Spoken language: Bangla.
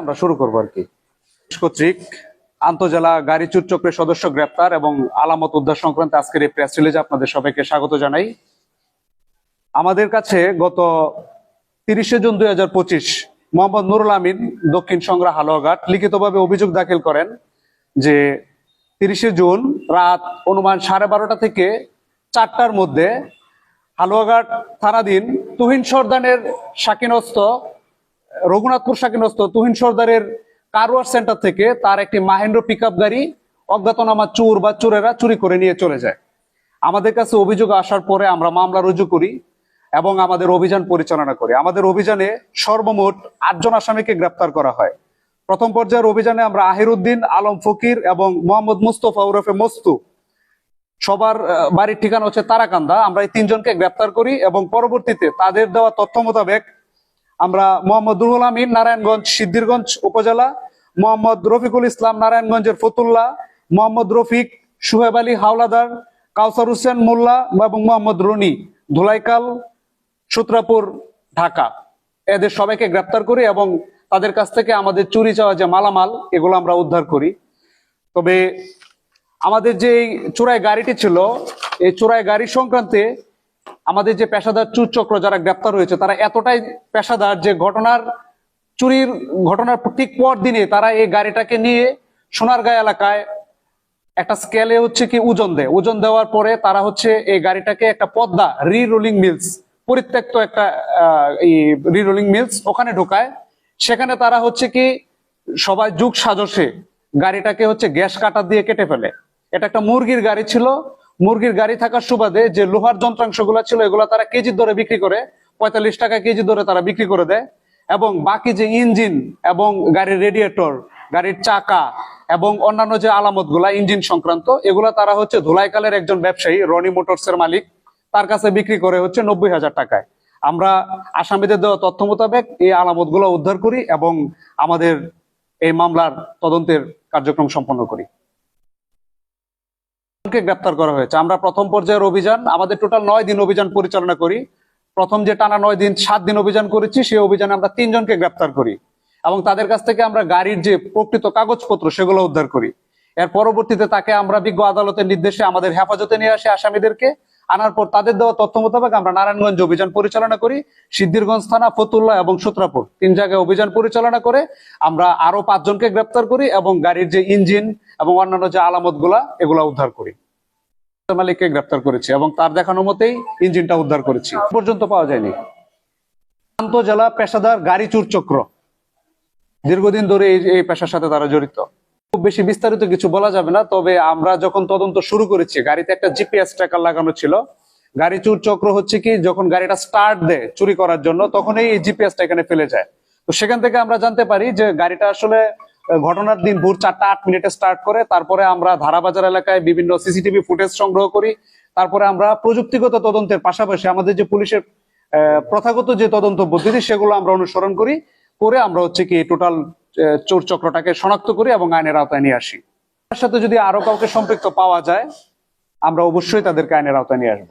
আমরা শুরু করব আর কি। কর্তৃক আন্তজেলা গাড়ি চুর চক্রের সদস্য গ্রেপ্তার এবং আলামত উদ্ধার সংক্রান্ত আজকের এই প্রেস রিলিজে আপনাদের সবাইকে স্বাগত জানাই। আমাদের কাছে গত তিরিশে জুন দুই হাজার পঁচিশ মোহাম্মদ নুরুল আমিন দক্ষিণ সংগ্রহ হালুয়াঘাট লিখিতভাবে অভিযোগ দাখিল করেন যে তিরিশে জুন রাত অনুমান সাড়ে বারোটা থেকে চারটার মধ্যে হালুয়াঘাট থানাধীন তুহিন সর্দানের শাকিনস্ত রঘুনাথপুর শাকিনস্ত তুহিন সর্দারের কারওয়ার সেন্টার থেকে তার একটি মাহেন্দ্র পিক গাড়ি অজ্ঞাতনামা চোর বা চোরেরা চুরি করে নিয়ে চলে যায়। আমাদের কাছে অভিযোগ আসার পরে আমরা মামলা রুজু করি এবং আমাদের অভিযান পরিচালনা করি। আমাদের অভিযানে সর্বমোট আটজন আসামিকে গ্রেপ্তার করা হয়। প্রথম পর্যায়ের অভিযানে আমরা আহিরুদ্দিন, আলম ফকির এবং মোহাম্মদ মুস্তফা ওরফে মস্তু সবার বাড়ির ঠিকানা হচ্ছে তারাকান্দা। আমরা এই তিনজনকে গ্রেপ্তার করি এবং পরবর্তীতে তাদের দেওয়া তথ্য মোতাবেক আমরা মোহাম্মদ রুহুল আমিন, নারায়ণগঞ্জ, সিদ্ধিরগঞ্জ উপজেলা, মোহাম্মদ রফিকুল ইসলাম, নারায়ণগঞ্জের ফতুল্লা, মোহাম্মদ রফিক, সুহেব আলী হাওলাদার, কাউসার হোসেন মোল্লা এবং মোহাম্মদ রনি, ধুলাইকাল, সূত্রাপুর, ঢাকা। এদের সবাইকে গ্রেপ্তার করি এবং তাদের কাছ থেকে আমাদের চুরি চাওয়া যে মালামাল, এগুলো আমরা উদ্ধার করি। তবে আমাদের যে চোরাই গাড়িটি ছিল, এই চোরাই গাড়ি সংক্রান্তে আমাদের যে পেশাদার চুর চক্র যারা গ্রেপ্তার হয়েছে, তারা এতটাই পেশাদার যে ঘটনার, চুরির ঘটনার ঠিক পর দিনে তারা এই গাড়িটাকে নিয়ে সোনারগাঁ এলাকায় একটা স্কেলে হচ্ছে কি ওজন দেয়। ওজন দেওয়ার পরে তারা হচ্ছে এই গাড়িটাকে একটা পদ্মা রি রোলিং মিলস পরিত্যক্ত একটা রি রোলিং মিলস ওখানে ঢোকায়। সেখানে তারা হচ্ছে কি সবাই যুগ সাজসে গাড়িটাকে হচ্ছে গ্যাস কাটার দিয়ে কেটে ফেলে। এটা একটা মুরগির গাড়ি ছিল মুরগির গাড়ি থাকার সুবাদে যে লোহার যন্ত্রাংশ যন্ত্রাংশগুলো ছিল, এগুলো তারা কেজি দরে বিক্রি করে, পঁয়তাল্লিশ টাকা কেজি দরে তারা বিক্রি করে দেয়। এবং বাকি যে ইঞ্জিন এবং গাড়ির রেডিয়েটর গাড়ির চাকা এবং অন্যান্য যে আলামতগুলা ইঞ্জিন সংক্রান্ত, এগুলা তারা হচ্ছে ধুলাইকালের একজন ব্যবসায়ী, রনি মোটরস এর মালিক, তার কাছে বিক্রি করে হচ্ছে নব্বই হাজার টাকায়। আমরা আসামিদের দেওয়া তথ্য মোতাবেক এই আলামতগুলো উদ্ধার করি এবং আমাদের এই মামলার তদন্তের কার্যক্রম সম্পন্ন করি। কে গ্রেপ্তার করা হয়েছে। আমরা প্রথম পর্যায়ের অভিযান, আমাদের টোটাল নয় দিন অভিযান পরিচালনা করি। প্রথম যে টানা নয় দিন, সাত দিন অভিযান করেছি, সেই অভিযানে আমরা তিনজনকে গ্রেপ্তার করি এবং তাদের কাছ থেকে আমরা গাড়ির যে প্রকৃত কাগজপত্র, সেগুলো উদ্ধার করি। এর পরবর্তীতে তাকে আমরা বিজ্ঞ আদালতের নির্দেশে আমাদের হেফাজতে নিয়ে আসি আসামিদেরকে। আনার পর তাদের দেওয়া তথ্য মোতাবেক আমরা নারায়ণগঞ্জ অভিযান পরিচালনা করি, সিদ্ধিরগঞ্জ থানা, ফতুল্লা এবং সূত্রাপুর। তিন জায়গায় অভিযান পরিচালনা করে আমরা আরও পাঁচজনকে গ্রেপ্তার করি এবং গাড়ির যে ইঞ্জিন এবং অন্যান্য যে আলামতগুলা এগুলা উদ্ধার করি। মালিককে গ্রেপ্তার করেছি এবং তার দেখানো মতেই ইঞ্জিনটা উদ্ধার করেছি। পর্যন্ত পাওয়া যায়নি। আন্তজেলা পেশাদার গাড়ি চুর চক্র। দীর্ঘদিন ধরে এই এই পেশার সাথে তারা জড়িত। খুব বেশি বিস্তারিত কিছু বলা যাবে না, তবে আমরা যখন তদন্ত শুরু করেছি, গাড়িতে একটা জিপিএস ট্র্যাকার লাগানো ছিল। গাড়ি চুর চক্র হচ্ছে কি, যখন গাড়িটা স্টার্ট দেয় চুরি করার জন্য, তখনই এই জিপিএসটা এখানে ফেলে যায়। তো সেখান থেকে আমরা জানতে পারি যে গাড়িটা আসলে ঘটনার দিন ভোর চারটা আট মিনিটে স্টার্ট করে, তারপরে আমরা ধারাবাজার এলাকায় বিভিন্ন সিসিটিভি ফুটেজ সংগ্রহ করি, তারপরে আমরা প্রযুক্তিগত তদন্তের পাশাপাশি আমাদের যে পুলিশের প্রথাগত যে তদন্ত পদ্ধতি, সেগুলো আমরা অনুসরণ করি, করে আমরা হচ্ছে কি টোটাল চোর চক্রটাকে শনাক্ত করি এবং আইনের আওতায় নিয়ে আসি। তার সাথে যদি আরও কাউকে সম্পৃক্ত পাওয়া যায়, আমরা অবশ্যই তাদেরকে আইনের আওতায় নিয়ে আসব।